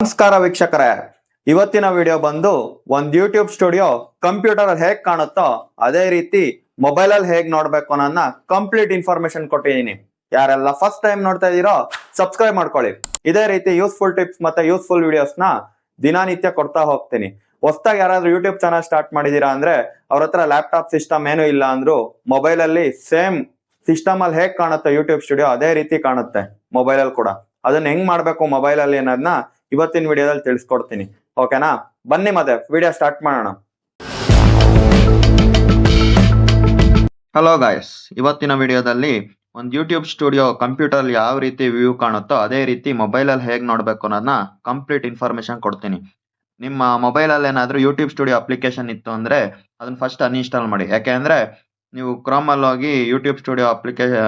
ನಮಸ್ಕಾರ ವೀಕ್ಷಕರೇ. ಇವತ್ತಿನ ವಿಡಿಯೋ ಬಂದು ಒಂದು ಯೂಟ್ಯೂಬ್ ಸ್ಟುಡಿಯೋ ಕಂಪ್ಯೂಟರ್ ಅಲ್ಲಿ ಹೇಗ್ ಕಾಣುತ್ತೋ ಅದೇ ರೀತಿ ಮೊಬೈಲ್ ಅಲ್ಲಿ ಹೇಗ್ ನೋಡ್ಬೇಕು ಅನ್ನೋದನ್ನ ಕಂಪ್ಲೀಟ್ ಇನ್ಫಾರ್ಮೇಶನ್ ಕೊಟ್ಟಿದ್ದೀನಿ. ಯಾರೆಲ್ಲ ಫಸ್ಟ್ ಟೈಮ್ ನೋಡ್ತಾ ಇದೀರೋ ಸಬ್ಸ್ಕ್ರೈಬ್ ಮಾಡ್ಕೊಳ್ಳಿ. ಇದೇ ರೀತಿ ಯೂಸ್ಫುಲ್ ಟಿಪ್ಸ್ ಮತ್ತೆ ಯೂಸ್ಫುಲ್ ವಿಡಿಯೋಸ್ನ ದಿನನಿತ್ಯ ಕೊಡ್ತಾ ಹೋಗ್ತೀನಿ. ಹೊಸ್ದಾಗಿ ಯಾರಾದ್ರೂ ಯೂಟ್ಯೂಬ್ ಚಾನಲ್ ಸ್ಟಾರ್ಟ್ ಮಾಡಿದೀರಾ ಅಂದ್ರೆ ಅವ್ರ ಹತ್ರ ಲ್ಯಾಪ್ಟಾಪ್ ಸಿಸ್ಟಮ್ ಏನು ಇಲ್ಲ ಅಂದ್ರು ಮೊಬೈಲ್ ಅಲ್ಲಿ ಸೇಮ್ ಸಿಸ್ಟಮ್ ಅಲ್ಲಿ ಹೇಗ್ ಕಾಣುತ್ತೆ ಯೂಟ್ಯೂಬ್ ಸ್ಟುಡಿಯೋ ಅದೇ ರೀತಿ ಕಾಣುತ್ತೆ ಮೊಬೈಲ್ ಅಲ್ಲಿ ಕೂಡ. ಅದನ್ನ ಹೆಂಗ್ ಮಾಡ್ಬೇಕು ಮೊಬೈಲ್ ಅಲ್ಲಿ ಅನ್ನೋದನ್ನ ಇವತ್ತಿನ ವಿಡಿಯೋದಲ್ಲಿ ತಿಳಿಸ್ಕೊಡ್ತೀನಿ. ಓಕೆನಾ ಬನ್ನಿ ಮತ್ತೆ ವಿಡಿಯೋ ಸ್ಟಾರ್ಟ್ ಮಾಡೋಣ. ಹಲೋ ಗಾಯ್ಸ್ ಇವತ್ತಿನ ವಿಡಿಯೋದಲ್ಲಿ ಒಂದು ಯೂಟ್ಯೂಬ್ ಸ್ಟುಡಿಯೋ ಕಂಪ್ಯೂಟರ್ ಯಾವ ರೀತಿ ವ್ಯೂ ಕಾಣುತ್ತೋ ಅದೇ ರೀತಿ ಮೊಬೈಲಲ್ಲಿ ಹೇಗೆ ನೋಡಬೇಕು ಅನ್ನೋದನ್ನ ಕಂಪ್ಲೀಟ್ ಇನ್ಫಾರ್ಮೇಶನ್ ಕೊಡ್ತೀನಿ. ನಿಮ್ಮ ಮೊಬೈಲಲ್ಲಿ ಏನಾದರೂ ಯೂಟ್ಯೂಬ್ ಸ್ಟುಡಿಯೋ ಅಪ್ಲಿಕೇಶನ್ ಇತ್ತು ಅಂದರೆ ಅದನ್ನ ಫಸ್ಟ್ ಅನ್ಇನ್ಸ್ಟಾಲ್ ಮಾಡಿ. ಯಾಕೆಂದರೆ ನೀವು ಕ್ರೋಮಲ್ಲಿ ಹೋಗಿ ಯೂಟ್ಯೂಬ್ ಸ್ಟುಡಿಯೋ ಅಪ್ಲಿಕೇಶನ್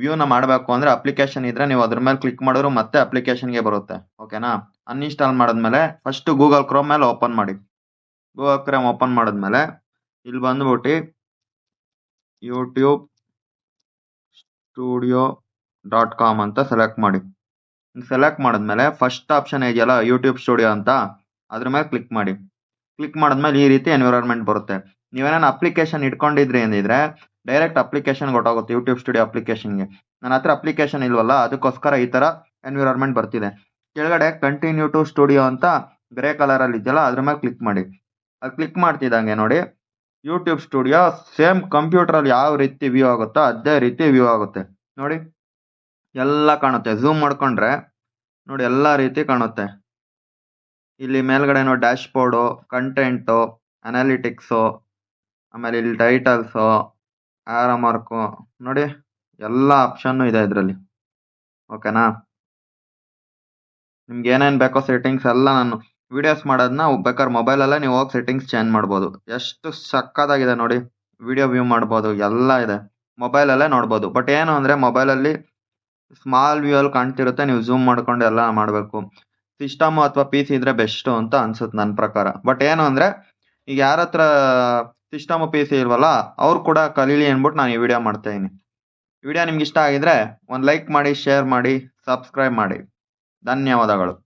ವ್ಯೂನ ಮಾಡಬೇಕು ಅಂದರೆ ಅಪ್ಲಿಕೇಶನ್ ಇದ್ರೆ ನೀವು ಅದ್ರ ಮೇಲೆ ಕ್ಲಿಕ್ ಮಾಡಿದ್ರು ಮತ್ತೆ ಅಪ್ಲಿಕೇಶನ್ಗೆ ಬರುತ್ತೆ. ಓಕೆನಾ? ಅನ್ಇನ್ಸ್ಟಾಲ್ ಮಾಡಿದ್ಮೇಲೆ ಫಸ್ಟ್ ಗೂಗಲ್ ಕ್ರೋಮ್ ಮೇಲೆ ಓಪನ್ ಮಾಡಿ. ಗೂಗಲ್ ಕ್ರೋಮ್ ಓಪನ್ ಮಾಡಿದ್ಮೇಲೆ ಇಲ್ಲಿ ಬಂದ್ಬಿಟ್ಟು ಯೂಟ್ಯೂಬ್ ಸ್ಟುಡಿಯೋ ಡಾಟ್ ಕಾಮ್ ಅಂತ ಸೆಲೆಕ್ಟ್ ಮಾಡಿ. ಸೆಲೆಕ್ಟ್ ಮಾಡಿದ್ಮೇಲೆ ಫಸ್ಟ್ ಆಪ್ಷನ್ ಇದೆಯಲ್ಲ ಯೂಟ್ಯೂಬ್ ಸ್ಟುಡಿಯೋ ಅಂತ, ಅದ್ರ ಮೇಲೆ ಕ್ಲಿಕ್ ಮಾಡಿ. ಕ್ಲಿಕ್ ಮಾಡಿದ್ಮೇಲೆ ಈ ರೀತಿ ಎನ್ವಿರಾನ್ಮೆಂಟ್ ಬರುತ್ತೆ. ನೀವೇನೇನು ಅಪ್ಲಿಕೇಶನ್ ಇಟ್ಕೊಂಡಿದ್ರಿ ಏನಿದ್ರೆ ಡೈರೆಕ್ಟ್ ಅಪ್ಲಿಕೇಶನ್ ಗೊತ್ತಾಗುತ್ತೆ ಯೂಟ್ಯೂಬ್ ಸ್ಟುಡಿಯೋ ಅಪ್ಲಿಕೇಶನ್ಗೆ ನನ್ನ ಹತ್ರ ಅಪ್ಲಿಕೇಶನ್ ಇಲ್ವಲ್ಲ, ಅದಕ್ಕೋಸ್ಕರ ಈ ಥರ ಎನ್ವಿರಾನ್ಮೆಂಟ್ ಬರ್ತಿದೆ. ಕೆಳಗಡೆ ಕಂಟಿನ್ಯೂ ಟು ಸ್ಟುಡಿಯೋ ಅಂತ ಗ್ರೇ ಕಲರಲ್ಲಿ ಇದೆಯಲ್ಲ, ಅದ್ರ ಮೇಲೆ ಕ್ಲಿಕ್ ಮಾಡಿ. ಅದು ಕ್ಲಿಕ್ ಮಾಡ್ತಿದ್ದಂಗೆ ನೋಡಿ ಯೂಟ್ಯೂಬ್ ಸ್ಟುಡಿಯೋ ಸೇಮ್ ಕಂಪ್ಯೂಟರಲ್ಲಿ ಯಾವ ರೀತಿ ವ್ಯೂ ಆಗುತ್ತೋ ಅದೇ ರೀತಿ ವ್ಯೂ ಆಗುತ್ತೆ. ನೋಡಿ, ಎಲ್ಲ ಕಾಣುತ್ತೆ. ಝೂಮ್ ಮಾಡ್ಕೊಂಡ್ರೆ ನೋಡಿ ಎಲ್ಲ ರೀತಿ ಕಾಣುತ್ತೆ. ಇಲ್ಲಿ ಮೇಲ್ಗಡೆ ನೋಡಿ ಡ್ಯಾಶ್ ಬೋರ್ಡು ಕಂಟೆಂಟು ಅನಾಲಿಟಿಕ್ಸು ಆಮೇಲೆ ಇಲ್ಲಿ ಟೈಟಲ್ಸು ಆರೋ ಮಾರ್ಕು ನೋಡಿ, ಎಲ್ಲ ಆಪ್ಷನ್ನು ಇದೆ ಇದರಲ್ಲಿ. ಓಕೆನಾ ನಿಮ್ಗೆ ಏನೇನು ಬೇಕೋ ಸೆಟ್ಟಿಂಗ್ಸ್ ಎಲ್ಲ ನಾನು ವೀಡಿಯೋಸ್ ಮಾಡೋದನ್ನ ಬೇಕಾದ್ರೆ ಮೊಬೈಲಲ್ಲೇ ನೀವು ಹೋಗಿ ಸೆಟ್ಟಿಂಗ್ಸ್ ಚೇಂಜ್ ಮಾಡ್ಬೋದು. ಎಷ್ಟು ಸಕ್ಕತ್ತಾಗಿದೆ ನೋಡಿ ವೀಡಿಯೋ ವ್ಯೂ ಮಾಡ್ಬೋದು, ಎಲ್ಲ ಇದೆ. ಮೊಬೈಲಲ್ಲೇ ನೋಡ್ಬೋದು. ಬಟ್ ಏನು ಅಂದರೆ ಮೊಬೈಲಲ್ಲಿ ಸ್ಮಾಲ್ ವ್ಯೂ ಅಲ್ಲಿ ಕಾಣ್ತಿರುತ್ತೆ, ನೀವು ಝೂಮ್ ಮಾಡ್ಕೊಂಡು ಎಲ್ಲ ಮಾಡಬೇಕು. ಸಿಸ್ಟಮ್ ಅಥವಾ ಪಿ ಸಿ ಇದ್ರೆ ಬೆಸ್ಟು ಅಂತ ಅನ್ಸುತ್ತೆ ನನ್ನ ಪ್ರಕಾರ. ಬಟ್ ಏನು ಅಂದರೆ, ಈಗ ಯಾರ ಹತ್ರ ಸಿಸ್ಟಮ್ ಪಿ ಸಿ ಇಲ್ವಲ್ಲ, ಅವ್ರು ಕೂಡ ಕಲೀಲಿ ಅಂದ್ಬಿಟ್ಟು ನಾನು ಈ ವಿಡಿಯೋ ಮಾಡ್ತಾ ಇದ್ದೀನಿ ವಿಡಿಯೋ ನಿಮ್ಗೆ ಇಷ್ಟ ಆಗಿದ್ರೆ ಒಂದು ಲೈಕ್ ಮಾಡಿ ಶೇರ್ ಮಾಡಿ ಸಬ್ಸ್ಕ್ರೈಬ್ ಮಾಡಿ. ಧನ್ಯವಾದಗಳು.